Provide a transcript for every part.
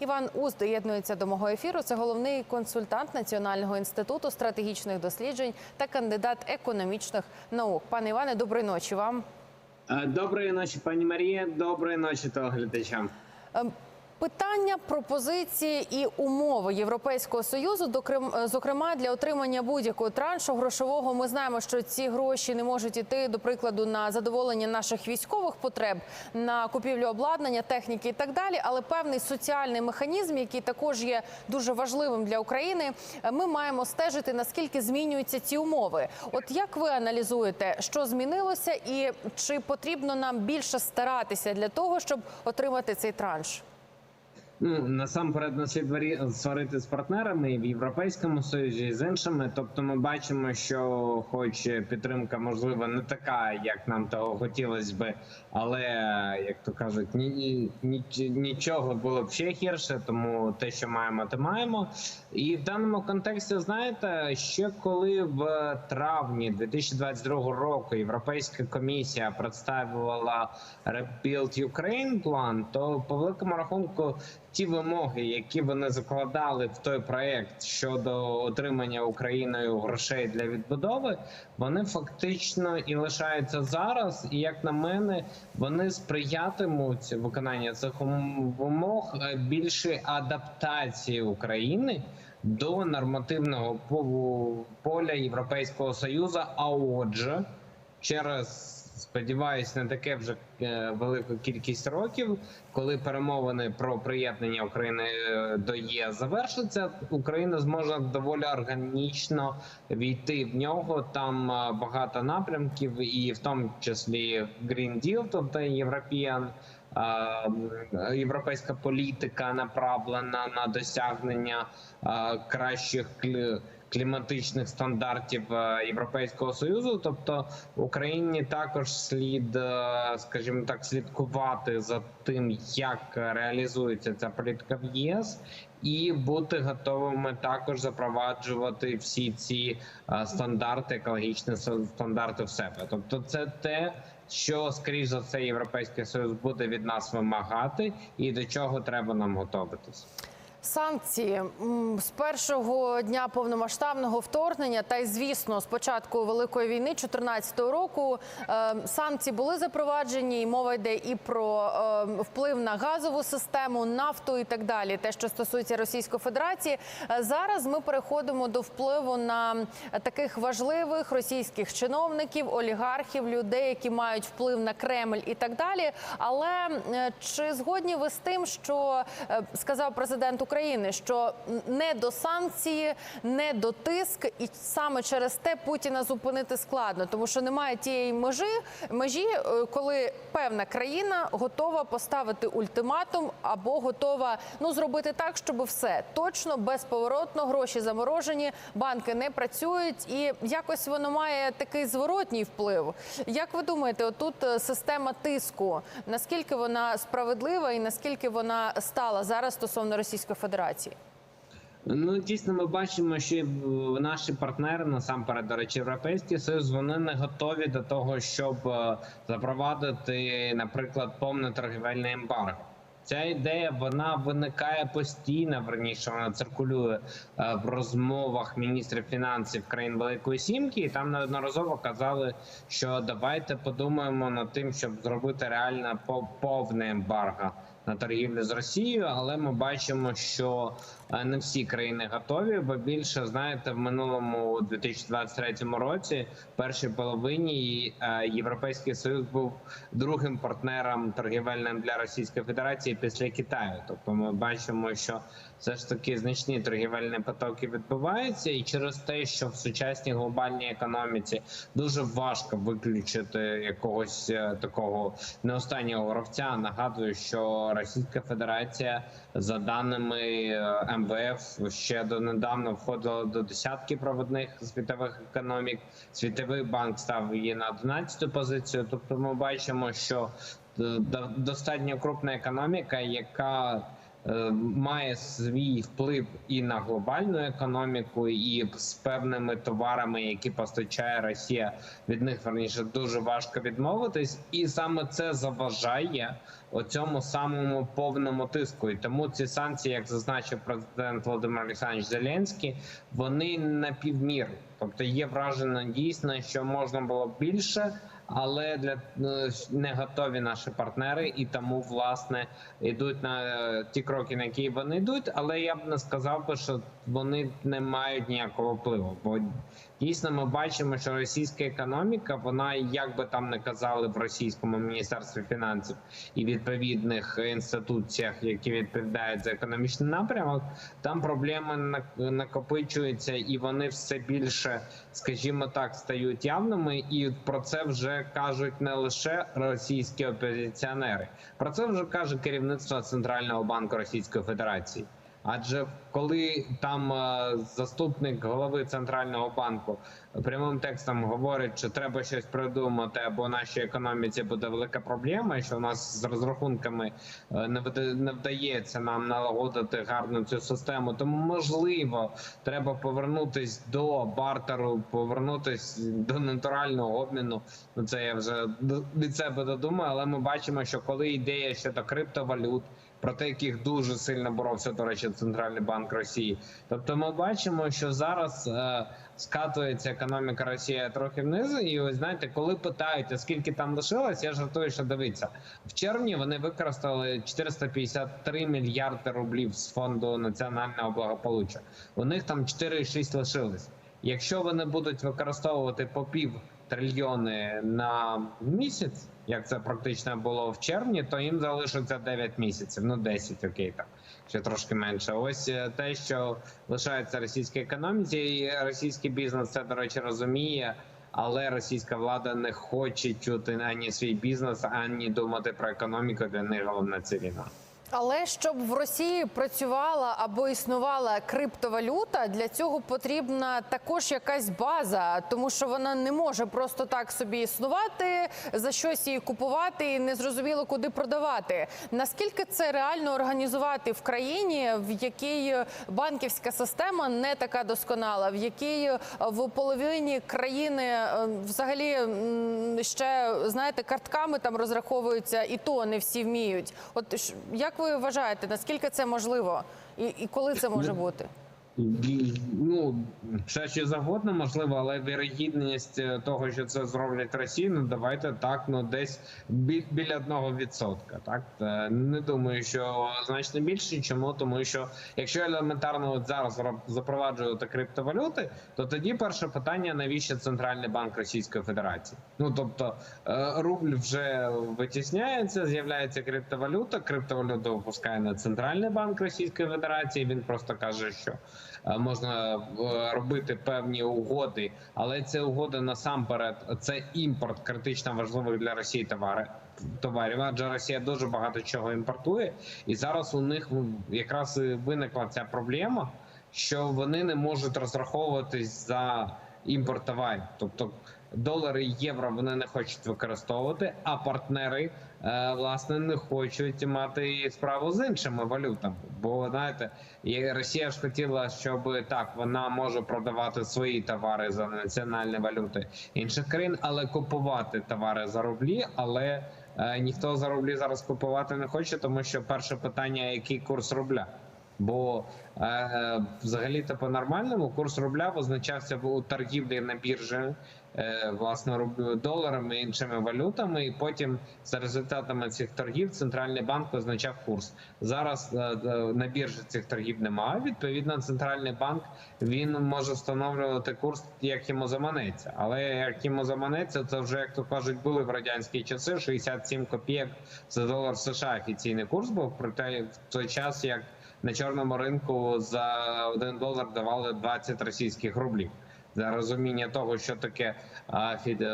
Іван Уз доєднується до мого ефіру. Це головний консультант Національного інституту стратегічних досліджень та кандидат економічних наук. Пане Іване, доброї ночі вам. Е, Доброї ночі, пані Марія. Доброї ночі то Ем, Питання, пропозиції і умови Європейського союзу, докрем- е, зокрема для отримання будь-якого траншу грошового. Ми знаємо, що ці гроші не можуть іти, до прикладу, на задоволення наших військових потреб, на купівлю обладнання, техніки і так далі. Але певний соціальний механізм, який також є дуже важливим для України, е, ми маємо стежити наскільки змінюються ці умови. От як ви аналізуєте, що змінилося, і чи потрібно нам більше старатися для того, щоб отримати цей транш? Ну насамперед не слід сварити з партнерами і в Європейському Союзі і з іншими. Тобто, ми бачимо, що, хоч підтримка можливо не така, як нам того хотілося би, але як то кажуть, ні, ні- нічого було б ще гірше, тому те, що маємо, то маємо. І в даному контексті, знаєте, ще коли в травні 2022 року Європейська комісія представила Rebuild Ukraine план, то по великому рахунку ті вимоги, які вони закладали в той проект щодо отримання Україною грошей для відбудови, вони фактично і лишаються зараз. І як на мене, вони сприятимуть виконання цих вимог е, більшої адаптації України до нормативного поля Європейського союзу. А отже, через сподіваюсь, не таке вже е, велику кількість років, коли перемовини про приєднання України е, до ЄС завершаться, Україна зможе доволі органічно війти в нього. Там е, багато напрямків, і в тому числі Green Deal, тобто Європіан. е, Європейська політика направлена на досягнення кращих кліматичних стандартів е, Європейського союзу. Тобто Україні також слід, е, скажімо так, слідкувати за тим, як реалізується ця політика в ЄС. І бути готовими також запроваджувати всі ці е, стандарти, екологічні стандарти в себе. Тобто, це те, що скоріш за все європейський союз буде від нас вимагати, і до чого треба нам готуватися. Санкції з першого дня повномасштабного вторгнення, та й звісно, з початку великої війни 2014 року е, санкції були запроваджені, і мова йде і про е, вплив на газову систему, нафту і так далі. Те, що стосується Російської Федерації, Е, зараз ми переходимо до впливу на таких важливих російських чиновників, олігархів, людей, які мають вплив на Кремль і так далі. Але чи згодні ви з тим, що сказав президент України, що не до санкції, не до тиск, і саме через те Путіна зупинити складно, тому що немає тієї межі, межі, е, коли певна країна готова поставити ультиматум або готова ну зробити так, щоб все точно безповоротно, гроші заморожені, банки не працюють, і якось воно має такий зворотній вплив. Як ви думаєте, отут е, система тиску наскільки вона справедлива і наскільки вона стала зараз стосовно Російської Федерації? Ну дійсно, ми бачимо, що наші партнери, насамперед, до речі, європейський союз, вони не готові до того, щоб е, запровадити, наприклад, повне торгівельне ембарго. Ця ідея вона виникає постійно. Верніше вона циркулює е, в розмовах міністрів фінансів країн Великої Сімки. І там неодноразово казали, що давайте подумаємо над тим, щоб зробити реально по- повне ембарго на торгівлю з Росією, але ми бачимо, що не всі країни готові. Бо більше знаєте, в минулому 2023 році, першій половині е, Європейський Союз був другим партнером торгівельним для Російської Федерації після Китаю. Тобто, ми бачимо, що все ж таки значні торгівельні потоки відбуваються, і через те, що в сучасній глобальній економіці дуже важко виключити якогось е, такого не останнього гравця. Нагадую, що Російська Федерація, за даними е, МВФ, ще донедавна входила до десятки проводних світових економік. Світовий банк став її на 11 позицію. Тобто, ми бачимо, що е, достатньо крупна економіка, яка має свій вплив і на глобальну економіку, і з певними товарами, які постачає Росія, від них верніше дуже важко відмовитись, і саме це заважає оцьому самому повному тиску. І тому ці санкції, як зазначив президент Володимир Олександрович Зеленський, вони на півміри. Тобто є враження дійсно, що можна було більше, але для е, не готові наші партнери, і тому власне йдуть на е, ті кроки, на які вони йдуть. Але я б не сказав би, що вони не мають ніякого впливу. Бо дійсно ми бачимо, що російська економіка, вона як би там не казали в російському міністерстві фінансів і відповідних інституціях, які відповідають за економічний напрямок, там проблеми на- накопичуються, і вони все більше, скажімо так, стають явними. І про це вже кажуть не лише російські опозиціонери, про це вже каже керівництво Центрального банку Російської Федерації. Адже коли там е, заступник голови центрального банку прямим текстом говорить, що треба щось придумати, або нашій економіці буде велика проблема, що у нас з розрахунками е, не вда- не вдається нам налагодити гарну цю систему. Тому можливо, треба повернутись до бартеру, повернутись до натурального обміну. Ну це я вже від себе додумаю, але ми бачимо, що коли ідея щодо криптовалют проти яких дуже сильно боровся, до речі, центральний банк Росії. Тобто, ми бачимо, що зараз е, скатується економіка Росії трохи вниз. І ось знаєте, коли питають, а скільки там лишилось, я жартую, що дивіться в червні. Вони використали 453 мільярди рублів з фонду національного благополуччя. У них там 4,6 лишилось. Якщо вони будуть використовувати по пів трильйони на місяць, як це практично було в червні, то їм залишиться 9 місяців. Ну 10, окей, там ще трошки менше. Ось е, те, що лишається російській економіці, і російський бізнес це до речі розуміє. Але російська влада не хоче чути ані свій бізнес, ані думати про економіку. Для них головна це війна. Але щоб в Росії працювала або існувала криптовалюта, для цього потрібна також якась база, тому що вона не може просто так собі існувати, за щось її купувати і незрозуміло куди продавати. Наскільки це реально організувати в країні, в якій банківська система не така досконала, в якій е, в половині країни е, взагалі ще знаєте картками там розраховуються, і то не всі вміють. От як ви вважаєте, наскільки це можливо, і, і коли це може бути? Ну все що завгодно можливо, але вірогідність е, того, що це зроблять Росії, ну давайте так, ну десь бі- біля одного відсотка. Так не думаю, що значно більше. Чому тому, що якщо елементарно от зараз запроваджувати криптовалюти, то тоді перше питання: навіщо центральний банк Російської Федерації? Ну тобто е, рубль вже витісняється, з'являється криптовалюта. Криптовалюту випускає на центральний банк Російської Федерації. Він просто каже, що можна е, робити певні угоди, але це угоди насамперед це імпорт критично важливих для Росії товари. Товарів, адже Росія дуже багато чого імпортує, і зараз у них якраз і виникла ця проблема, що вони не можуть розраховуватись за імпорт товарів, тобто долари і євро вони не хочуть використовувати, а партнери е, власне не хочуть мати справу з іншими валютами. Бо знаєте, Росія ж хотіла, щоб так вона може продавати свої товари за національні валюти інших країн, але купувати товари за рублі, але е, ніхто за рублі зараз купувати не хоче, тому що перше питання: який курс рубля? Бо е, взагалі-то по-нормальному курс рубля визначався у торгівлі на біржі е, власне доларами і іншими валютами, і потім за результатами цих торгів центральний банк визначав курс. Зараз е, е, на біржі цих торгів немає. Відповідно, центральний банк він може встановлювати курс, як йому заманеться. Але як йому заманеться, це вже як то кажуть, були в радянські часи 67 копійок за долар США. Офіційний курс був проте в той час, як на чорному ринку за один долар давали 20 російських рублів. За розуміння того, що таке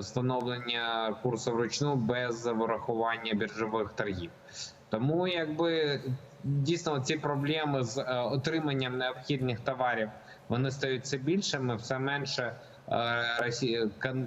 встановлення курсу вручну без врахування біржових торгів. Тому якби дійсно ці проблеми з е, отриманням необхідних товарів вони стають все більшими, все менше е, Росія кон-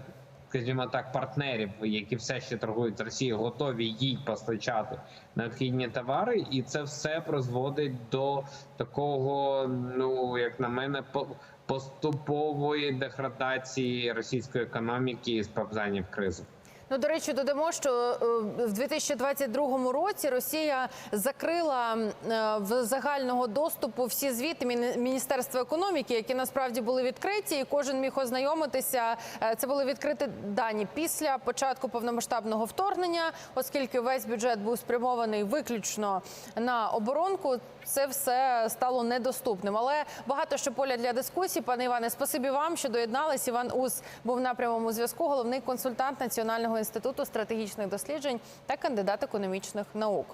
скажімо так, партнерів, які все ще торгують з Росією, готові їй постачати необхідні товари, і це все призводить до такого, ну як на мене, по- поступової деградації російської економіки і сповзання в кризу. Ну, до речі, додамо, що е, в 2022 році Росія закрила е, в загального доступу всі звіти Міні- Міністерства економіки, які насправді були відкриті, і кожен міг ознайомитися. Е, Це були відкриті дані після початку повномасштабного вторгнення, оскільки весь бюджет був спрямований виключно на оборонку. Це все стало недоступним. Але багато що поля для дискусії. Пане Іване, спасибі вам, що доєднались. Іван Ус був на прямому зв'язку, головний консультант Національного інституту стратегічних досліджень та кандидат економічних наук.